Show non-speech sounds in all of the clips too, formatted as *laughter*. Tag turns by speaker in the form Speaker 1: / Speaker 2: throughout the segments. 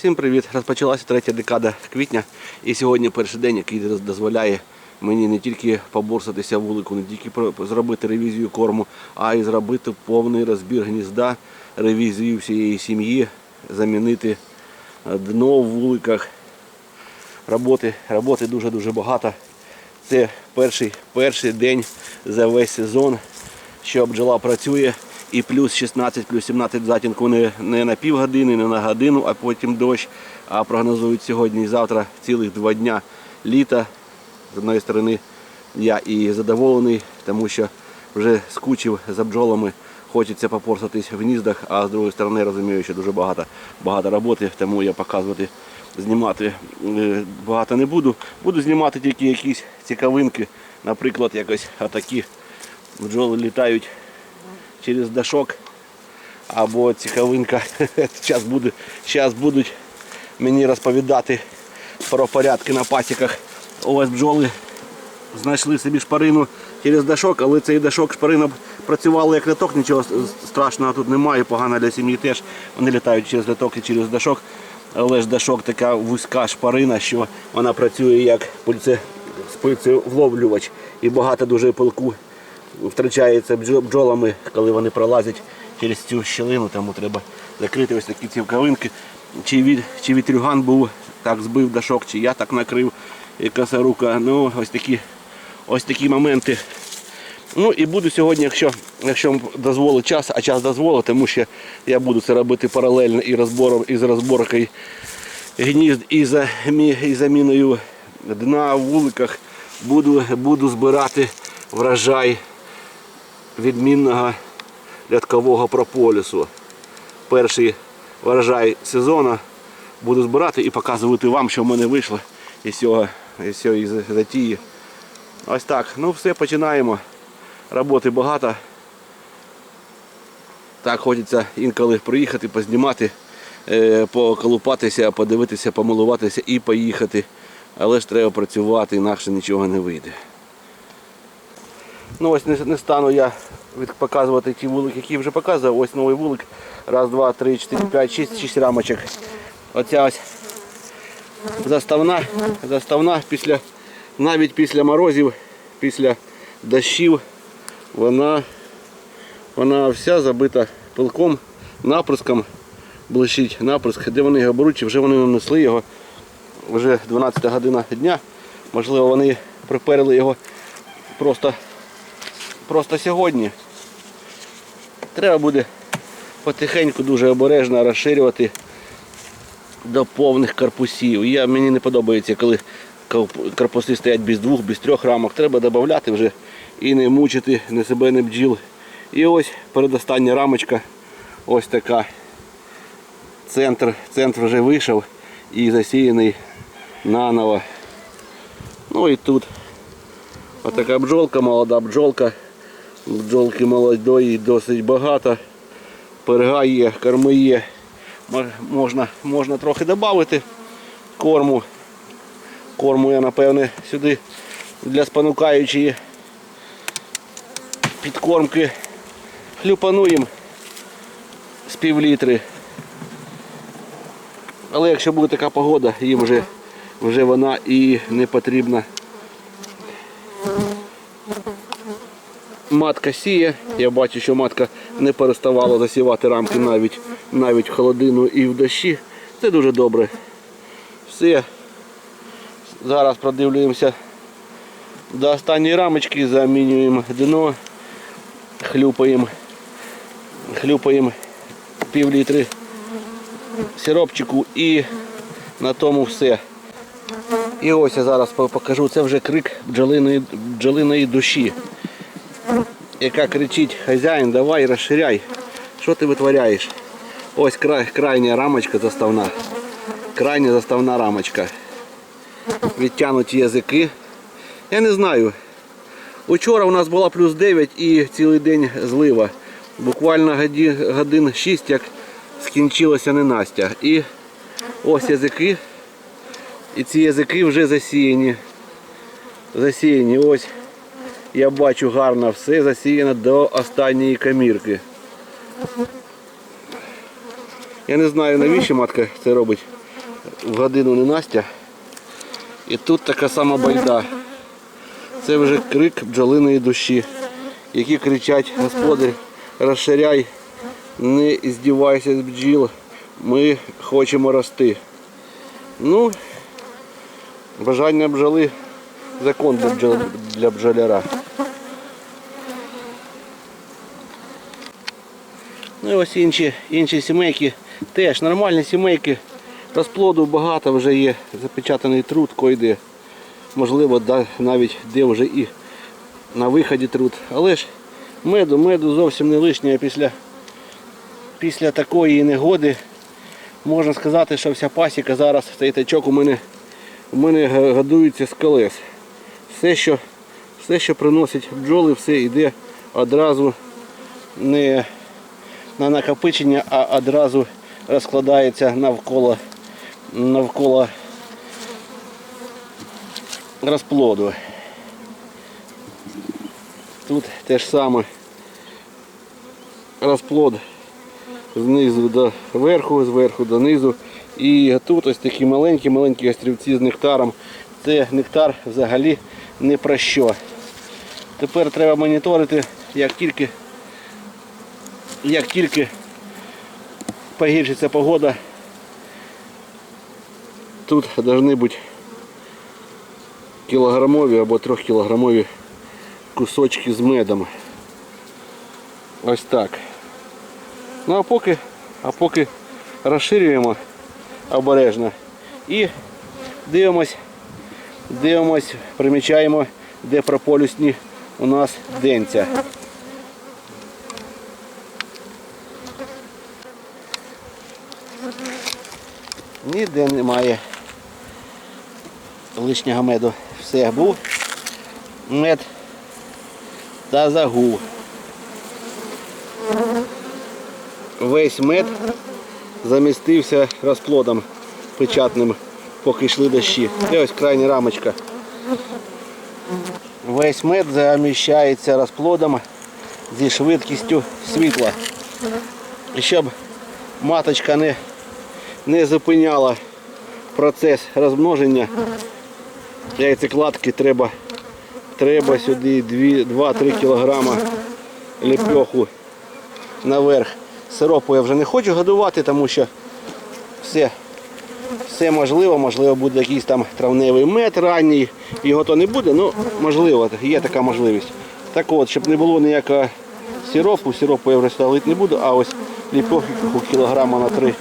Speaker 1: Всім привіт! Розпочалася третя декада квітня. І сьогодні перший день, який дозволяє мені не тільки поборсатися вулику, не тільки зробити ревізію корму, а й зробити повний розбір гнізда, ревізію всієї сім'ї, замінити е, дно в вуликах. Роботи, роботи дуже-дуже багато. Це перший, перший день за весь сезон, що бджола працює. І плюс 16, плюс 17 затінку не, не на півгодини, не на годину, а потім дощ. А прогнозують сьогодні і завтра цілих два дня літа. З одної сторони, я і задоволений, тому що вже скучив за бджолами, хочеться попорсатись в гніздах, а з другої сторони розумію, що дуже багато, багато роботи, тому я показувати, знімати е, багато не буду. Буду знімати тільки якісь цікавинки, наприклад, якось отакі бджоли літають через дашок. Або цікавинка. *laughs* Зараз зараз будуть мені розповідати про порядки на пасіках. Ось бджоли знайшли собі шпарину через дашок, але цей дашок шпарина працювала як ляток, нічого страшного тут немає, погано для сім'ї теж. Вони літають через ляток і через дашок. Але ж дашок така вузька шпарина, що вона працює як пульце, вловлювач і багато дуже пилку втрачається бджолами, коли вони пролазять через цю щілину, тому треба закрити ось такі цівкавинки. Чи, від, чи вітрюган був, так збив дашок, чи я так накрив, і косорука. Ну, ось такі, ось такі моменти. Ну і буду сьогодні, якщо, якщо дозволить час, а час дозволить, тому що я буду це робити паралельно і розбором, і з розборкою гнізд, і, за, і заміною дна в вуликах. Буду, буду збирати врожай відмінного рядкового прополісу. Перший врожай сезону буду збирати і показувати вам, що в мене вийшло із цього, із цієї затії. Ось так. Ну все, починаємо. Роботи багато. Так хочеться інколи приїхати, познімати, е, поколупатися, подивитися, помилуватися і поїхати. Але ж треба працювати, інакше нічого не вийде. Ну ось не, не стану я від- показувати ті вулики, які вже показував. Ось новий вулик. Раз, два, три, чотири, п'ять, шість, шість рамочок. Оця ось заставна, заставна після, навіть після морозів, після дощів, вона, вона вся забита пилком, наприском блищить наприск. Де вони його беруть, вже вони нанесли його. Вже 12 година дня. Можливо, вони приперли його просто просто сьогодні. Треба буде потихеньку дуже обережно розширювати до повних карпусів. Я, мені не подобається, коли карпуси стоять без двох, без трьох рамок. Треба додати вже і не мучити не себе, не бджіл. І ось передостання рамочка. Ось така. Центр, центр вже вийшов і засіяний наново. Ну і тут Отака бджолка, молода бджолка. Бджолки молодої досить багато. Перга є, корми є. Можна, можна трохи додати корму. Корму я напевне сюди для спонукаючої підкормки хлюпануємо з пів літри. Але якщо буде така погода, їм вже, вже вона і не потрібна. Матка сіє. Я бачу, що матка не переставала засівати рамки навіть, навіть в холодину і в дощі. Це дуже добре. Все. Зараз продивлюємося до останньої рамочки, замінюємо дно, хлюпаємо, хлюпаємо пів літри сиропчику і на тому все. І ось я зараз покажу, це вже крик бджолиної, бджолиної душі, яка кричить, хазяїн, давай розширяй. Що ти витворяєш? Ось край, крайня рамочка заставна. Крайня заставна рамочка. Відтянуті язики. Я не знаю. Учора у нас була плюс 9 і цілий день злива. Буквально годин 6, як скінчилася ненастя. І ось язики. І ці язики вже засіяні. Засіяні. Ось я бачу гарно все засіяно до останньої камірки. Я не знаю навіщо матка це робить. в годину не Настя. І тут така сама байда. Це вже крик бджолиної душі, які кричать, господи, розширяй, не здівайся з бджіл, ми хочемо рости. Ну, бажання бджоли закон для, бджол, бджоляра. Ну і ось інші, інші сімейки. Теж нормальні сімейки. Розплоду багато вже є. Запечатаний труд койде. Можливо, навіть де вже і на виході труд. Але ж меду, меду зовсім не лишнє після, після такої негоди. Можна сказати, що вся пасіка зараз, цей тачок у мене, у мене годується з колес. Все, що, все, що приносить бджоли, все йде одразу не на накопичення, а одразу розкладається навколо, навколо розплоду. Тут те ж саме розплод знизу до верху, зверху до низу. І тут ось такі маленькі-маленькі острівці з нектаром. Це нектар взагалі не про що. Тепер треба моніторити, як тільки як тільки погіршиться погода, тут повинні бути кілограмові або трьохкілограмові кусочки з медом. Ось так. Ну а поки, а поки розширюємо обережно і дивимось, дивимось, примічаємо, де прополюсні у нас денця. Ніде немає лишнього меду. Все був мед та загув. Весь мед замістився розплодом печатним, поки йшли дощі. І ось крайня рамочка. Весь мед заміщається розплодом зі швидкістю світла. І щоб маточка не не зупиняла процес розмноження яйцекладки треба, треба сюди 2-3 кг ліпьоху наверх. Сиропу я вже не хочу годувати, тому що все, все можливо, можливо буде якийсь там травневий мед ранній, його то не буде, ну можливо, є така можливість. Так от, щоб не було ніякого сиропу, сиропу я вже сюди лити не буду, а ось ліпьоху кілограма на 3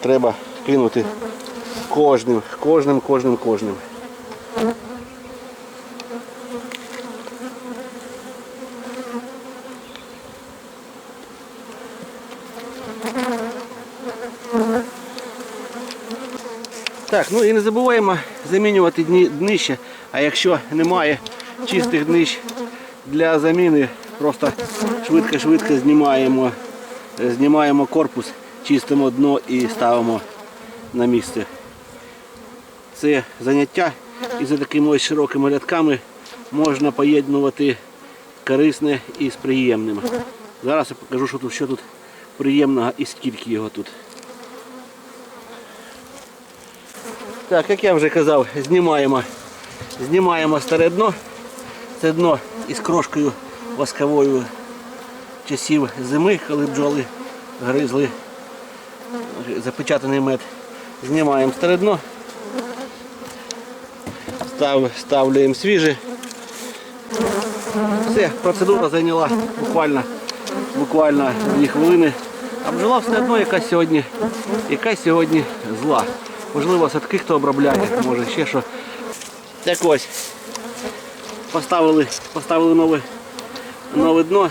Speaker 1: треба кинути кожним, кожним, кожним, кожним. Так, ну і не забуваємо замінювати дні, днище, а якщо немає чистих днищ для заміни, просто швидко-швидко знімаємо, знімаємо корпус, чистимо дно і ставимо на місце. Це заняття і за такими ось широкими рядками можна поєднувати корисне із приємним. Зараз я покажу, що тут, що тут приємного і скільки його тут. Так, як я вже казав, знімаємо, знімаємо старе дно. Це дно із крошкою восковою часів зими, коли бджоли гризли запечатаний мед. Знімаємо старе дно, став, ставляємо свіже. Все, процедура зайняла буквально, буквально 2 хвилини. А бджола все одно якась сьогодні, якась сьогодні зла. Можливо, садки хто обробляє, може ще що. Так ось. Поставили, поставили нове, нове дно.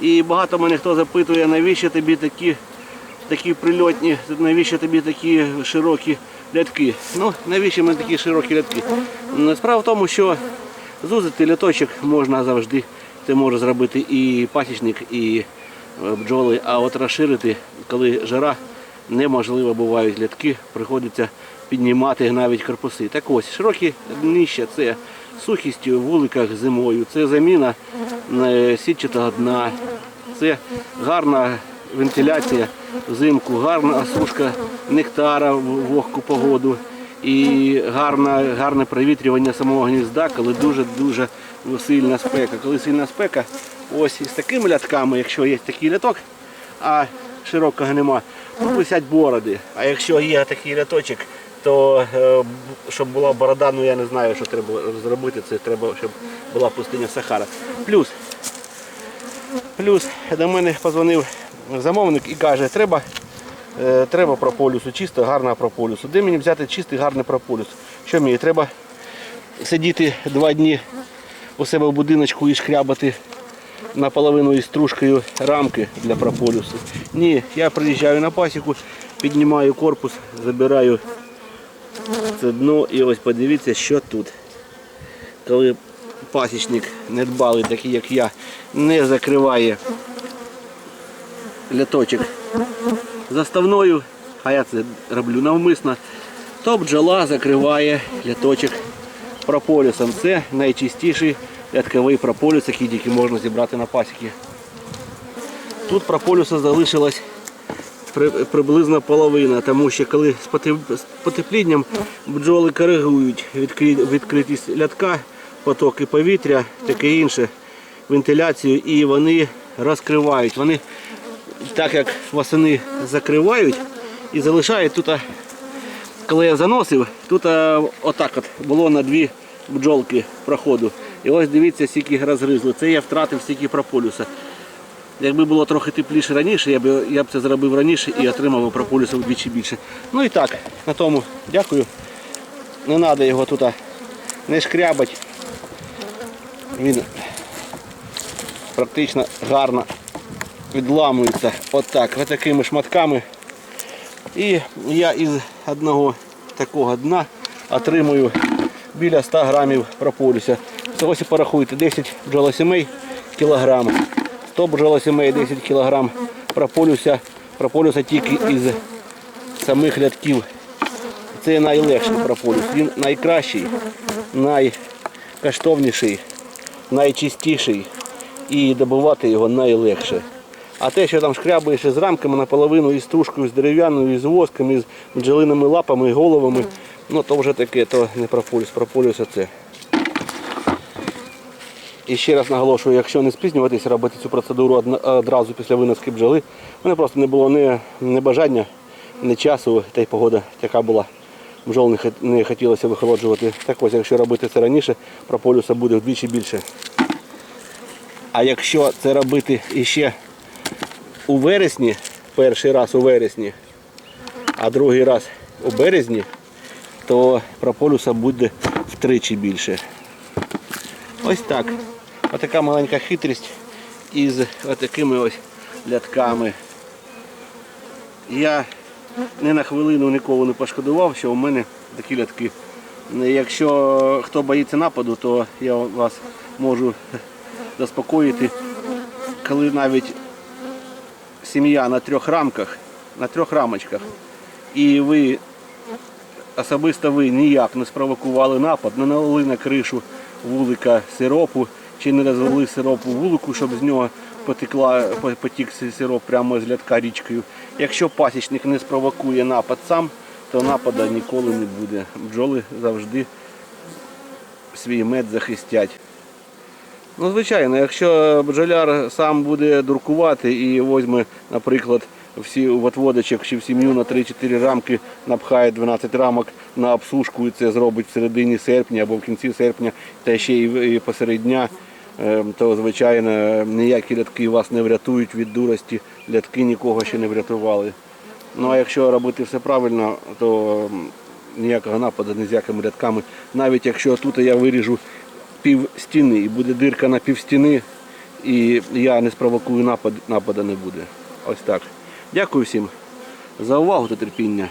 Speaker 1: І багато мене хто запитує, навіщо тобі такі, такі прильотні, навіщо тобі такі широкі рядки. Ну, навіщо мені такі широкі рядки? Справа в тому, що зузити ляточок можна завжди. Це може зробити і пасічник, і е, бджоли, а от розширити, коли жара, неможливо бувають лятки, приходиться піднімати навіть корпуси. Так ось, широкі днища це сухість у вуликах зимою, це заміна е, сітчатого дна, це гарна вентиляція взимку, гарна осушка нектара в вогку погоду і гарна, гарне провітрювання самого гнізда, коли дуже-дуже сильна спека. Коли сильна спека, ось із такими лятками, якщо є такий ляток, а широкого нема, тут висять бороди. А якщо є такий ляточок, то е, щоб була борода, ну я не знаю, що треба зробити. Це треба, щоб була пустиня Сахара. Плюс, плюс до мене позвонив замовник і каже, треба, е, треба прополюсу, чисто гарного прополюсу. Де мені взяти чистий гарний прополюс? Що мені? Треба сидіти два дні у себе в будиночку і шкрябати наполовину із стружкою рамки для прополюсу. Ні, я приїжджаю на пасіку, піднімаю корпус, забираю це дно і ось подивіться, що тут. Коли пасічник недбалий, такий як я, не закриває ляточок заставною, а я це роблю навмисно, то бджола закриває ляточок прополісом. Це найчистіший рядковий прополіс, який тільки можна зібрати на пасіки. Тут прополюса залишилось при- приблизно половина, тому що коли з потеп- з потеплінням бджоли коригують відкритість лятка, потоки повітря, таке інше, вентиляцію і вони розкривають. Вони так як восени закривають і залишають тут, коли я заносив, тут отак от було на дві бджолки проходу. І ось дивіться, скільки розгризли. Це я втратив стільки прополюса. Якби було трохи тепліше раніше, я б, я б це зробив раніше і отримав би прополісу вдвічі більше. Ну і так, на тому дякую. Не треба його тут не шкрябать. Він практично гарно відламується отак, ось такими шматками. І я із одного такого дна отримую біля 100 грамів прополіса. Це ось порахуйте, 10 бджолосімей кілограм. 100 бджолосімей 10 кілограм прополюса, прополюса тільки із самих рядків. Це найлегший прополіс. Він найкращий, найкоштовніший, найчистіший і добувати його найлегше. А те, що там шкрябаєш із рамками наполовину, із стружкою, з дерев'яною, із воском, із бджолиними лапами, і головами, ну то вже таке, то не прополіс, прополіс це. І ще раз наголошую, якщо не спізнюватися робити цю процедуру одразу після виноски бджоли, в мене просто не було ні, ні бажання, ні часу, та й погода така була. Бджол не, не хотілося вихолоджувати. Так ось, якщо робити це раніше, прополюса буде вдвічі більше. А якщо це робити іще у вересні, перший раз у вересні, а другий раз у березні, то прополюса буде втричі більше. Ось так. Отака маленька хитрість із отакими ось лятками. Я ні на хвилину ніколи не пошкодував, що у мене такі лятки. Якщо хто боїться нападу, то я вас можу заспокоїти, коли навіть сім'я на трьох рамках, на трьох рамочках, і ви особисто ви ніяк не спровокували напад, не налили на кришу вулика сиропу, чи не розвели сироп у вулику, щоб з нього потекла, потік сироп прямо з лятка річкою. Якщо пасічник не спровокує напад сам, то напада ніколи не буде. Бджоли завжди свій мед захистять. Ну, звичайно, якщо бджоляр сам буде дуркувати і візьме, наприклад, всі в чи в сім'ю на 3-4 рамки напхає 12 рамок на обсушку і це зробить в середині серпня або в кінці серпня, та ще і в- і посеред дня, е, то звичайно ніякі лятки вас не врятують від дурості, лятки нікого ще не врятували. Ну а якщо робити все правильно, то ніякого нападу ні з якими рядками. Навіть якщо тут я виріжу пів стіни і буде дирка на пів стіни, і я не спровокую напад, нападу не буде. Ось так. Дякую всім за увагу та терпіння.